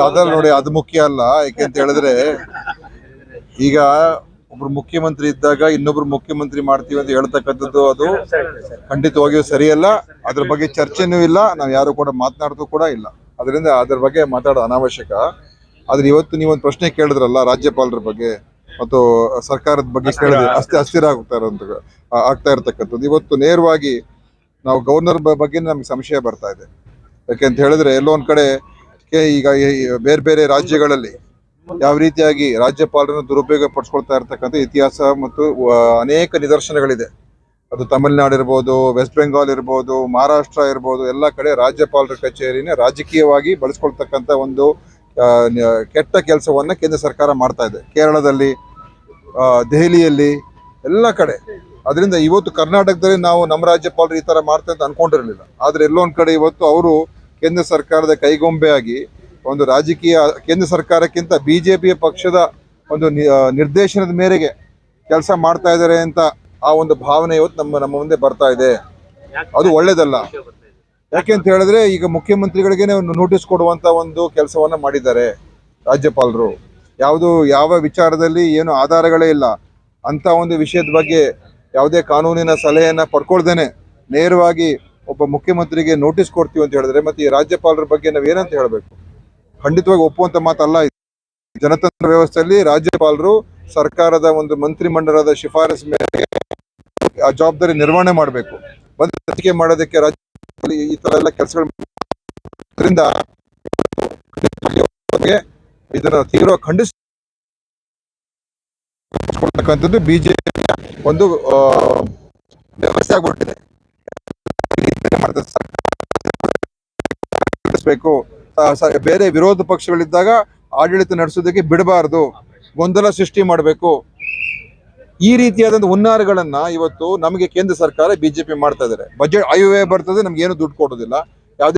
ಅದಲ್ಲ ನೋಡಿ ಅದು ಮುಖ್ಯ ಅಲ್ಲ. ಯಾಕೆ ಅಂತ ಹೇಳಿದ್ರೆ ಈಗ ಒಬ್ರು ಮುಖ್ಯಮಂತ್ರಿ ಇದ್ದಾಗ ಇನ್ನೊಬ್ರು ಮುಖ್ಯಮಂತ್ರಿ ಮಾಡ್ತೀವಿ ಅಂತ ಹೇಳ್ತಕ್ಕಂಥದ್ದು ಅದು ಖಂಡಿತವಾಗಿಯೂ ಸರಿಯಲ್ಲ. ಅದ್ರ ಬಗ್ಗೆ ಚರ್ಚೆನೂ ಇಲ್ಲ. ನಾವು ಯಾರು ಕೂಡ ಮಾತನಾಡೋದು ಕೂಡ ಇಲ್ಲ. ಅದರಿಂದ ಅದ್ರ ಬಗ್ಗೆ ಮಾತಾಡೋ ಅನಾವಶ್ಯಕ. ಆದ್ರೆ ಇವತ್ತು ನೀವೊಂದು ಪ್ರಶ್ನೆ ಕೇಳಿದ್ರಲ್ಲ ರಾಜ್ಯಪಾಲರ ಬಗ್ಗೆ ಮತ್ತು ಸರ್ಕಾರದ ಬಗ್ಗೆ ಕೇಳಿದ್ರೆ. ಅಷ್ಟೇ ಅಸ್ಥಿರ ಆಗ್ತಾ ಇರೋಂಥ ಆ- ಆಗ್ತಾ ಇರತಕ್ಕಂಥದ್ದು. ಇವತ್ತು ನೇರವಾಗಿ ನಾವು ಗವರ್ನರ್ ಬಗ್ಗೆ ನಮ್ಗೆ ಸಂಶಯ ಬರ್ತಾ ಇದೆ. ಯಾಕೆ ಅಂತ ಹೇಳಿದ್ರೆ ಎಲ್ಲೋ ಒಂದ್ ಕಡೆ ಈಗ ಬೇರೆ ಬೇರೆ ರಾಜ್ಯಗಳಲ್ಲಿ ಯಾವ ರೀತಿಯಾಗಿ ರಾಜ್ಯಪಾಲರನ್ನು ದುರುಪಯೋಗ ಪಡಿಸ್ಕೊಳ್ತಾ ಇರ್ತಕ್ಕಂಥ ಇತಿಹಾಸ ಮತ್ತು ಅನೇಕ ನಿದರ್ಶನಗಳಿದೆ. ಅದು ತಮಿಳುನಾಡು ಇರ್ಬೋದು, ವೆಸ್ಟ್ ಬೆಂಗಾಲ್ ಇರ್ಬೋದು, ಮಹಾರಾಷ್ಟ್ರ ಇರ್ಬೋದು, ಎಲ್ಲ ಕಡೆ ರಾಜ್ಯಪಾಲರ ಕಚೇರಿನ ರಾಜಕೀಯವಾಗಿ ಬಳಸ್ಕೊಳ್ತಕ್ಕಂಥ ಒಂದು ಕೆಟ್ಟ ಕೆಲಸವನ್ನ ಕೇಂದ್ರ ಸರ್ಕಾರ ಮಾಡ್ತಾ ಇದೆ. ಕೇರಳದಲ್ಲಿ ದೆಹಲಿಯಲ್ಲಿ ಎಲ್ಲ ಕಡೆ. ಅದರಿಂದ ಇವತ್ತು ಕರ್ನಾಟಕದಲ್ಲಿ ನಾವು ನಮ್ಮ ರಾಜ್ಯಪಾಲರು ಈ ತರ ಮಾಡ್ತಾರೆ ಅಂತ ಅನ್ಕೊಂಡಿರಲಿಲ್ಲ. ಆದ್ರೆ ಎಲ್ಲೋ ಒಂದ್ ಕಡೆ ಇವತ್ತು ಅವರು ಕೇಂದ್ರ ಸರ್ಕಾರದ ಕೈಗೊಂಬೆಯಾಗಿ ಒಂದು ರಾಜಕೀಯ, ಕೇಂದ್ರ ಸರ್ಕಾರಕ್ಕಿಂತ ಬಿ ಜೆ ಪಿಯ ಪಕ್ಷದ ಒಂದು ನಿರ್ದೇಶನದ ಮೇರೆಗೆ ಕೆಲಸ ಮಾಡ್ತಾ ಇದ್ದಾರೆ ಅಂತ ಆ ಒಂದು ಭಾವನೆ ಇವತ್ತು ನಮ್ಮ ನಮ್ಮ ಮುಂದೆ ಬರ್ತಾ ಇದೆ. ಅದು ಒಳ್ಳೇದಲ್ಲ. ಯಾಕೆ ಅಂತ ಹೇಳಿದ್ರೆ ಈಗ ಮುಖ್ಯಮಂತ್ರಿಗಳಿಗೆ ನೋಟಿಸ್ ಕೊಡುವಂತ ಒಂದು ಕೆಲಸವನ್ನ ಮಾಡಿದ್ದಾರೆ ರಾಜ್ಯಪಾಲರು. ಯಾವುದು, ಯಾವ ವಿಚಾರದಲ್ಲಿ ಏನು ಆಧಾರಗಳೇ ಇಲ್ಲ. ಅಂತ ಒಂದು ವಿಷಯದ ಬಗ್ಗೆ ಯಾವುದೇ ಕಾನೂನಿನ ಸಲಹೆಯನ್ನ ಪಡ್ಕೊಳ್ದೇನೆ ನೇರವಾಗಿ ಒಬ್ಬ ಮುಖ್ಯಮಂತ್ರಿಗೆ ನೋಟಿಸ್ ಕೊಡ್ತೀವಿ ಅಂತ ಹೇಳಿದ್ರೆ, ಮತ್ತೆ ಈ ರಾಜ್ಯಪಾಲರ ಬಗ್ಗೆ ನಾವು ಏನಂತ ಹೇಳಬೇಕು? ಖಂಡಿತವಾಗಿ ಒಪ್ಪುವಂತ ಮಾತಲ್ಲ ಇದು. ಜನತಂತ್ರ ವ್ಯವಸ್ಥೆಯಲ್ಲಿ ರಾಜ್ಯಪಾಲರು ಸರ್ಕಾರದ ಒಂದು ಮಂತ್ರಿಮಂಡಲದ ಶಿಫಾರಸು ಮೇಲೆ ಆ ಜವಾಬ್ದಾರಿ ನಿರ್ವಹಣೆ ಮಾಡಬೇಕು. ಒಂದು ಮಾಡೋದಕ್ಕೆ ರಾಜ್ಯ ಈ ತರ ಎಲ್ಲ ಕೆಲಸಗಳು ಇದರ ತೀವ್ರ ಖಂಡಿಸ್ತಕ್ಕಂಥದ್ದು ಬಿಜೆಪಿ ಒಂದು ವ್ಯವಸ್ಥೆ ಆಗ್ಬಿಟ್ಟಿದೆ. ನಡೆಸ್ಬೇಕು. ಬೇರೆ ವಿರೋಧ ಪಕ್ಷಗಳಿದ್ದಾಗ ಆಡಳಿತ ನಡೆಸೋದಕ್ಕೆ ಬಿಡಬಾರದು. ಗೊಂದಲ ಸೃಷ್ಟಿ ಮಾಡಬೇಕು. ಈ ರೀತಿಯಾದಂತ ಹುನ್ನಾರಗಳನ್ನ ಇವತ್ತು ನಮಗೆ ಕೇಂದ್ರ ಸರ್ಕಾರ ಬಿಜೆಪಿ ಮಾಡ್ತಾ ಇದ್ದಾರೆ. ಬಜೆಟ್ ಆಯವ್ಯಯ ಬರ್ತದೆ, ನಮ್ಗೆ ಏನು ದುಡ್ಡು ಕೊಡೋದಿಲ್ಲ.